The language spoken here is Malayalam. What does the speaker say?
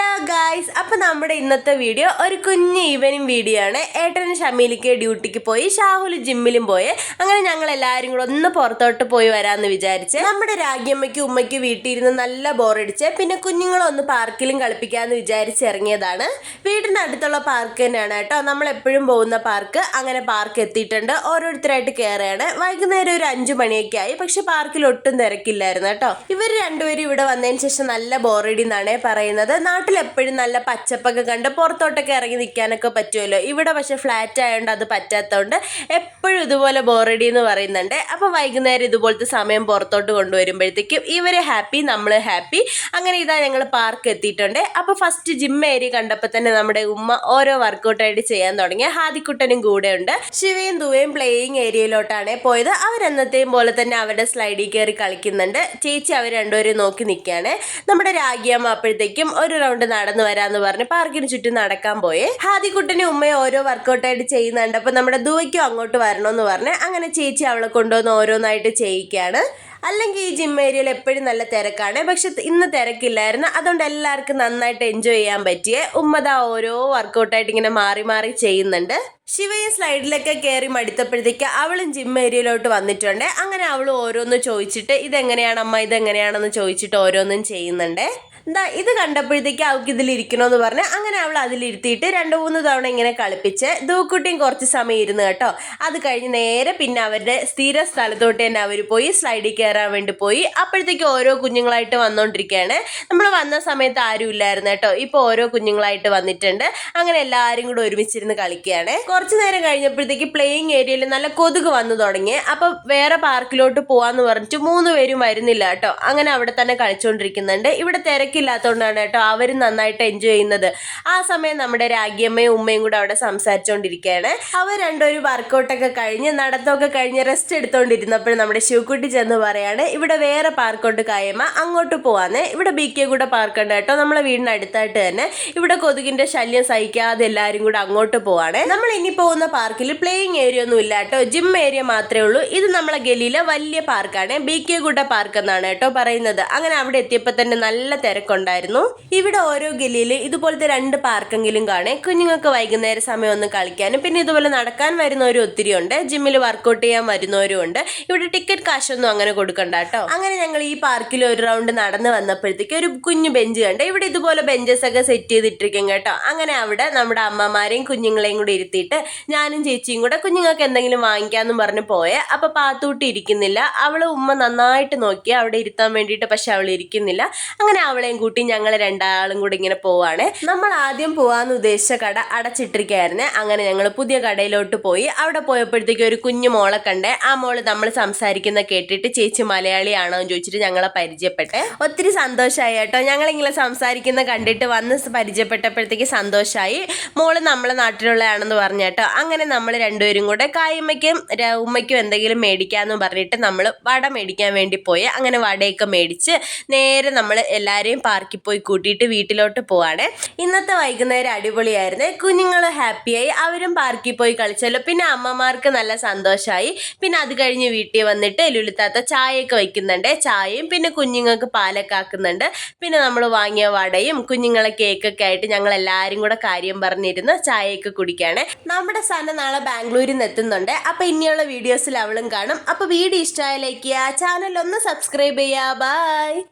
ഹലോ ഗായ്സ് അപ്പോൾ നമ്മുടെ ഇന്നത്തെ വീഡിയോ ഒരു കുഞ്ഞ് ഈവനിങ് വീഡിയോ ആണ്. ഏട്ടനും ഷമീലിക്ക് ഡ്യൂട്ടിക്ക് പോയി ഷാഹുൽ ജിമ്മിലും പോയി. അങ്ങനെ ഞങ്ങൾ എല്ലാവരും കൂടെ ഒന്ന് പുറത്തോട്ട് പോയി വരാമെന്ന് വിചാരിച്ച് നമ്മുടെ രാഗ്യമ്മയ്ക്ക് ഉമ്മയ്ക്ക് വീട്ടിലിരുന്ന് നല്ല ബോറടിച്ച് പിന്നെ കുഞ്ഞുങ്ങളൊന്ന് പാർക്കിലും കളിപ്പിക്കാമെന്ന് വിചാരിച്ച് ഇറങ്ങിയതാണ്. വീടിന്റെ അടുത്തുള്ള പാർക്ക് തന്നെയാണ് കേട്ടോ. നമ്മൾ എപ്പോഴും പോകുന്ന പാർക്ക് അങ്ങനെ പാർക്ക് എത്തിയിട്ടുണ്ട്. ഓരോരുത്തരായിട്ട് കയറുകയാണ് വൈകുന്നേരം ഒരു അഞ്ചു മണിയൊക്കെ ആയി. പക്ഷെ പാർക്കിൽ ഒട്ടും തിരക്കില്ലായിരുന്നു കേട്ടോ. ഇവർ രണ്ടുപേരും ഇവിടെ വന്നതിന് ശേഷം നല്ല ബോറടി എന്നാണ് പറയുന്നത്. നാട്ടിൽ എപ്പോഴും നല്ല പച്ചപ്പൊക്കെ കണ്ട് പുറത്തോട്ടൊക്കെ ഇറങ്ങി നിൽക്കാനൊക്കെ പറ്റുമല്ലോ. ഇവിടെ പക്ഷെ ഫ്ലാറ്റ് ആയതുകൊണ്ട് അത് പറ്റാത്തതുകൊണ്ട് എപ്പോഴും ഇതുപോലെ ബോറടി എന്ന് പറയുന്നുണ്ട്. അപ്പോൾ വൈകുന്നേരം ഇതുപോലത്തെ സമയം പുറത്തോട്ട് കൊണ്ടുവരുമ്പോഴത്തേക്കും ഇവർ ഹാപ്പി നമ്മൾ ഹാപ്പി അങ്ങനെ ഇതാ ഞങ്ങൾ പാർക്ക് എത്തിയിട്ടുണ്ട്. അപ്പോൾ ഫസ്റ്റ് ജിം ഏരിയ കണ്ടപ്പോൾ തന്നെ നമ്മുടെ ഉമ്മ ഓരോ വർക്കൗട്ടായിട്ട് ചെയ്യാൻ തുടങ്ങി. ഹാദിക്കുട്ടനും കൂടെ ഉണ്ട്. ശിവയും ദുവയും പ്ലേയിങ് ഏരിയയിലോട്ടാണ് പോയത്. അവരെന്നത്തെയും പോലെ തന്നെ അവരുടെ സ്ലൈഡിൽ കയറി കളിക്കുന്നുണ്ട്. ചേച്ചി അവർ രണ്ടുപേരും നോക്കി നിൽക്കുകയാണ്. നമ്മുടെ രാഗിയമ്മ അപ്പോഴത്തേക്കും ഒരു റൗണ്ട് നടന്നു വരാന്ന് പറഞ്ഞ് പാർക്കിന് ചുറ്റും നടക്കാൻ പോയി. ഹാദിക്കുട്ടനും ഉമ്മയും ഓരോ വർക്കൗട്ടായിട്ട് ചെയ്യുന്നുണ്ട്. അപ്പൊ നമ്മുടെ ദുവയ്ക്കും അങ്ങോട്ട് വരണമെന്ന് പറഞ്ഞ് അങ്ങനെ ചേച്ചി അവളെ കൊണ്ടുവന്ന് ഓരോന്നായിട്ട് ചെയ്യിക്കുകയാണ്. അല്ലെങ്കിൽ ഈ ജിം ഏരിയയിൽ എപ്പോഴും നല്ല തിരക്കാണ്. പക്ഷെ ഇന്ന് തിരക്കില്ലായിരുന്നു. അതുകൊണ്ട് എല്ലാവർക്കും നന്നായിട്ട് എൻജോയ് ചെയ്യാൻ പറ്റിയേ ഉമ്മത ഓരോ വർക്കൗട്ടായിട്ട് ഇങ്ങനെ മാറി മാറി ചെയ്യുന്നുണ്ട്. ശിവയും സ്ലൈഡിലൊക്കെ കയറി മടുത്തപ്പോഴത്തേക്ക് അവളും ജിം ഏരിയയിലോട്ട് വന്നിട്ടുണ്ട്. അങ്ങനെ അവൾ ഓരോന്ന് ചോദിച്ചിട്ട് ഇതെങ്ങനെയാണ് അമ്മ ഇതെങ്ങനെയാണെന്ന് ചോദിച്ചിട്ട് ഓരോന്നും ചെയ്യുന്നുണ്ട്. എന്താ ഇത് കണ്ടപ്പോഴത്തേക്ക് അവൾക്ക് ഇതിലിരിക്കണമെന്ന് പറഞ്ഞ് അങ്ങനെ അവൾ അതിലിരുത്തിയിട്ട് രണ്ട് മൂന്ന് തവണ ഇങ്ങനെ കളിപ്പിച്ച് ദൂക്കുട്ടിയും കുറച്ച് സമയം ഇരുന്ന് കേട്ടോ. അത് കഴിഞ്ഞ് നേരെ പിന്നെ അവരുടെ സ്ഥിര സ്ഥലത്തോട്ട് തന്നെ അവർ പോയി സ്ലൈഡിൽ കയറാൻ വേണ്ടി പോയി. അപ്പോഴത്തേക്ക് ഓരോ കുഞ്ഞുങ്ങളായിട്ട് വന്നുകൊണ്ടിരിക്കുകയാണ് നമ്മൾ വന്ന സമയത്ത് ആരും ഇല്ലായിരുന്നു കേട്ടോ. ഇപ്പോൾ ഓരോ കുഞ്ഞുങ്ങളായിട്ട് വന്നിട്ടുണ്ട്. അങ്ങനെ എല്ലാവരും കൂടെ ഒരുമിച്ചിരുന്ന് കളിക്കുകയാണ്. കുറച്ച് നേരം കഴിഞ്ഞപ്പോഴത്തേക്ക് പ്ലേയിങ് ഏരിയയിൽ നല്ല കൊതുക് വന്നു തുടങ്ങി. അപ്പോൾ വേറെ പാർക്കിലോട്ട് പോവാന്ന് പറഞ്ഞിട്ട് മൂന്ന് പേരും വരുന്നില്ല കേട്ടോ. അങ്ങനെ അവിടെ തന്നെ കളിച്ചുകൊണ്ടിരിക്കുന്നുണ്ട് ഇവിടെ തിരക്കില്ലാത്തതുകൊണ്ടാണ് കേട്ടോ അവരും നന്നായിട്ട് എൻജോയ് ചെയ്യുന്നത്. ആ സമയം നമ്മുടെ രാഗിയമ്മയും ഉമ്മയും കൂടെ അവിടെ സംസാരിച്ചുകൊണ്ടിരിക്കുകയാണ് അവർ രണ്ടൊരു വർക്കൗട്ടൊക്കെ കഴിഞ്ഞ് നടത്തമൊക്കെ കഴിഞ്ഞ് റെസ്റ്റ് എടുത്തുകൊണ്ടിരുന്നപ്പോൾ നമ്മുടെ ശിവക്കുട്ടി ചെന്ന് പറയാണ് ഇവിടെ വേറെ പാർക്കോട്ട് കായമ്മ അങ്ങോട്ട് പോവാന്ന്. ഇവിടെ ബി കെ കൂടെ പാർക്കുണ്ട് കേട്ടോ. നമ്മളെ വീടിന് അടുത്തായിട്ട് തന്നെ. ഇവിടെ കൊതുകിന്റെ ശല്യം സഹിക്കാതെ എല്ലാവരും കൂടെ അങ്ങോട്ട് പോവാണ്. നമ്മൾ ഇനി പോകുന്ന പാർക്കിൽ പ്ലേയിങ് ഏരിയ ഒന്നും ഇല്ല കേട്ടോ. ജിം ഏരിയ മാത്രമേ ഉള്ളൂ. ഇത് നമ്മളെ ഗലിയിലെ വലിയ പാർക്കാണ് ബി കെ ഗുഡ പാർക്ക് എന്നാണ് കേട്ടോ പറയുന്നത്. അങ്ങനെ അവിടെ എത്തിയപ്പോൾ തന്നെ നല്ല തിരക്കുണ്ടായിരുന്നു. ഇവിടെ ഓരോ ഗലിയിൽ ഇതുപോലത്തെ രണ്ട് പാർക്കെങ്കിലും കാണേ. കുഞ്ഞുങ്ങൾക്ക് വൈകുന്നേര സമയം ഒന്ന് കളിക്കാനും പിന്നെ ഇതുപോലെ നടക്കാൻ വരുന്നവരും ഒത്തിരി ഉണ്ട്. ജിമ്മിൽ വർക്കൗട്ട് ചെയ്യാൻ വരുന്നവരും ഉണ്ട്. ഇവിടെ ടിക്കറ്റ് കാശൊന്നും അങ്ങനെ കൊടുക്കണ്ട കേട്ടോ. അങ്ങനെ ഞങ്ങൾ ഈ പാർക്കിൽ ഒരു റൗണ്ട് നടന്ന് വന്നപ്പോഴത്തേക്ക് ഒരു കുഞ്ഞു ബെഞ്ച് കണ്ട്. ഇവിടെ ഇതുപോലെ ബെഞ്ചസ് ഒക്കെ സെറ്റ് ചെയ്തിട്ടിരിക്കും കേട്ടോ. അങ്ങനെ അവിടെ നമ്മുടെ അമ്മമാരെയും കുഞ്ഞുങ്ങളെയും കൂടി ഇരുത്തിയിട്ട് ഞാനും ചേച്ചിയും കൂടെ കുഞ്ഞുങ്ങൾക്ക് എന്തെങ്കിലും വാങ്ങിക്കാന്നും പറഞ്ഞ് പോയെ. അപ്പൊ പാത്തൂട്ടി ഇരിക്കുന്നില്ല. അവൾ ഉമ്മ നന്നായിട്ട് നോക്കി. അവിടെ ഇരുത്താൻ വേണ്ടിയിട്ട് പക്ഷെ അവൾ ഇരിക്കുന്നില്ല. അങ്ങനെ അവളെയും കൂട്ടി ഞങ്ങൾ രണ്ടാളും കൂടി ഇങ്ങനെ പോവാണ്. നമ്മൾ ആദ്യം പോവാന്ന് ഉദ്ദേശിച്ച കട അടച്ചിട്ടിരിക്കുകയായിരുന്നു അങ്ങനെ ഞങ്ങൾ പുതിയ കടയിലോട്ട് പോയി. അവിടെ പോയപ്പോഴത്തേക്ക് ഒരു കുഞ്ഞു മോളെ കണ്ടേ ആ മോൾ നമ്മൾ സംസാരിക്കുന്ന കേട്ടിട്ട് ചേച്ചി മലയാളിയാണോ? എന്ന് ചോദിച്ചിട്ട് ഞങ്ങളെ പരിചയപ്പെട്ടെ. ഒത്തിരി സന്തോഷമായി കേട്ടോ. ഞങ്ങളിങ്ങനെ സംസാരിക്കുന്ന കണ്ടിട്ട് വന്ന് പരിചയപ്പെട്ടപ്പോഴത്തേക്ക് സന്തോഷമായി മോൾ നമ്മളെ നാട്ടിലുള്ളതാണെന്ന് പറഞ്ഞു കേട്ടോ. അങ്ങനെ നമ്മൾ രണ്ടുപേരും കൂടെ കായമ്മയ്ക്കും ഉമ്മയ്ക്കും എന്തെങ്കിലും മേടിക്കാമെന്ന് പറഞ്ഞിട്ട് നമ്മൾ വട മേടിക്കാൻ വേണ്ടി പോയി. അങ്ങനെ വടയൊക്കെ മേടിച്ച് നേരെ നമ്മൾ എല്ലാവരെയും പാർക്കിൽ പോയി കൂട്ടിയിട്ട് വീട്ടിലോട്ട് പോവാണ്. ഇന്നത്തെ വൈകുന്നേരം അടിപൊളിയായിരുന്നു. കുഞ്ഞുങ്ങൾ ഹാപ്പിയായി. അവരും പാർക്കിൽ പോയി കളിച്ചല്ലോ. പിന്നെ അമ്മമാർക്ക് നല്ല സന്തോഷമായി പിന്നെ അത് കഴിഞ്ഞ് വീട്ടിൽ വന്നിട്ട് ലുലിത്താത്ത ചായയൊക്കെ വയ്ക്കുന്നുണ്ട്. ചായയും പിന്നെ കുഞ്ഞുങ്ങൾക്ക് പാലൊക്കെ ആക്കുന്നുണ്ട്. പിന്നെ നമ്മൾ വാങ്ങിയ വടയും കുഞ്ഞുങ്ങളെ കേക്കൊക്കെ ആയിട്ട് ഞങ്ങൾ എല്ലാവരും കൂടെ കാര്യം പറഞ്ഞിരുന്ന് ചായയൊക്കെ കുടിക്കുകയാണ് നമ്മുടെ സന നാളെ ബാംഗ്ലൂരിൽ നിന്ന് എത്തുന്നുണ്ട്. അപ്പോൾ ഇനിയുള്ള വീഡിയോസിൽ അവളും കാണും. അപ്പോൾ വീഡിയോ ഇഷ്ടമായ ലൈക്ക് ചെയ്യുക. ചാനൽ ഒന്ന് സബ്സ്ക്രൈബ് ചെയ്യുക. ബൈ.